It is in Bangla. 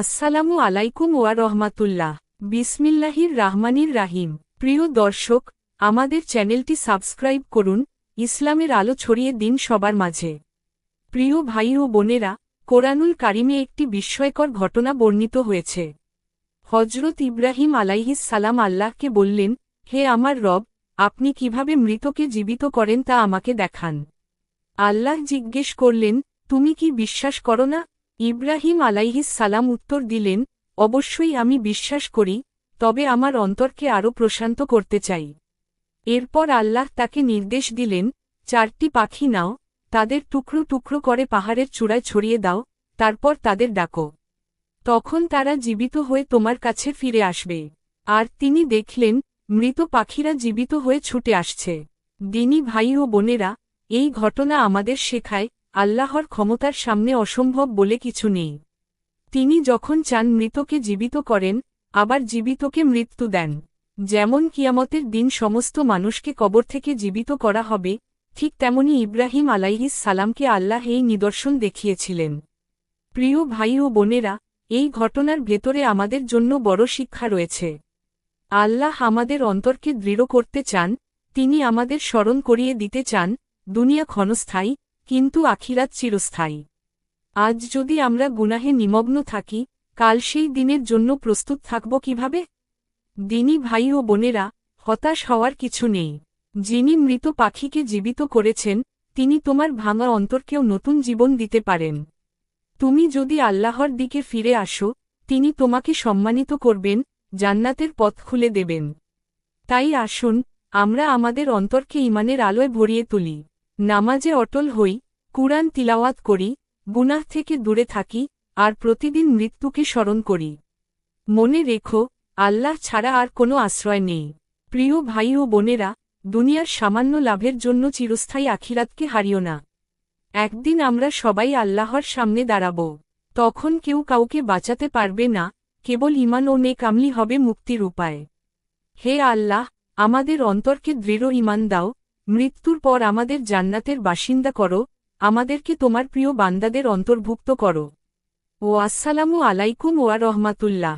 আসসালামু আলাইকুম ওয়া রহমাতুল্লাহ। বিসমিল্লাহির রাহমানির রাহিম। প্রিয় দর্শক, আমাদের চ্যানেলটি সাবস্ক্রাইব করুন, ইসলামের আলো ছড়িয়ে দিন সবার মাঝে। প্রিয় ভাই ও বোনেরা, কোরআনুল কারিমে একটি বিস্ময়কর ঘটনা বর্ণিত হয়েছে। হজরত ইব্রাহিম আলাইহিস সালাম আল্লাহকে বললেন, হে আমার রব, আপনি কীভাবে মৃতকে জীবিত করেন তা আমাকে দেখান। আল্লাহ জিজ্ঞেস করলেন, তুমি কি বিশ্বাস করো না? ইব্রাহিম আলাইহিস সালাম উত্তর দিলেন, অবশ্যই আমি বিশ্বাস করি, তবে আমার অন্তরকে আরও প্রশান্ত করতে চাই। এরপর আল্লাহ তাকে নির্দেশ দিলেন, চারটি পাখি নাও, তাদের টুকরো টুকরো করে পাহাড়ের চূড়ায় ছড়িয়ে দাও, তারপর তাদের ডাকো। তখন তারা জীবিত হয়ে তোমার কাছে ফিরে আসবে। আর তিনি দেখলেন, মৃত পাখিরা জীবিত হয়ে ছুটে আসছে। দিনী ভাই ও বোনেরা, এই ঘটনা আমাদের শেখায় আল্লাহর ক্ষমতার সামনে অসম্ভব বলে কিছু নেই। তিনি যখন চান মৃতকে জীবিত করেন, আবার জীবিতকে মৃত্যু দেন। যেমন কিয়ামতের দিন সমস্ত মানুষকে কবর থেকে জীবিত করা হবে, ঠিক তেমনি ইব্রাহিম আলাইহিস সালামকে আল্লাহ এই নিদর্শন দেখিয়েছিলেন। প্রিয় ভাই ও বোনেরা, এই ঘটনার ভেতরে আমাদের জন্য বড় শিক্ষা রয়েছে। আল্লাহ আমাদের অন্তরকে দৃঢ় করতে চান, তিনি আমাদের স্মরণ করিয়ে দিতে চান, দুনিয়া ক্ষণস্থায়ী কিন্তু আখিরাত চিরস্থায়ী। আজ যদি আমরা গুনাহে নিমগ্ন থাকি, কাল সেই দিনের জন্য প্রস্তুত থাকব কীভাবে? দিনী ভাই ও বোনেরা হতাশ হওয়ার কিছু নেই। যিনি মৃত পাখিকে জীবিত করেছেন, তিনি তোমার ভাঙা অন্তরকেও নতুন জীবন দিতে পারেন। তুমি যদি আল্লাহর দিকে ফিরে আসো, তিনি তোমাকে সম্মানিত করবেন, জান্নাতের পথ খুলে দেবেন। তাই আসুন, আমরা আমাদের অন্তরকে ইমানের আলোয় ভরিয়ে তুলি। নামাজে অটল হই, কুরআন তিলাওয়াত করি, গুনাহ থেকে দূরে থাকি, আর প্রতিদিন মৃত্যুকে স্মরণ করি। মনে রেখো, আল্লাহ ছাড়া আর কোনো আশ্রয় নেই। প্রিয় ভাই ও বোনেরা, দুনিয়ার সামান্য লাভের জন্য চিরস্থায়ী আখিরাতকে হারিও না। একদিন আমরা সবাই আল্লাহর সামনে দাঁড়াব। তখন কেউ কাউকে বাঁচাতে পারবে না, কেবল ইমান ও নেকামলি হবে মুক্তির উপায়। হে আল্লাহ, আমাদের অন্তরকে দৃঢ় ইমান দাও মৃত্যুর পর আমাদের জান্নাতের বাসিন্দা করো, আমাদেরকে তোমার প্রিয় বান্দাদের অন্তর্ভুক্ত করো। ও আসসালামু আলাইকুম ওয়া রহমাতুল্লাহ।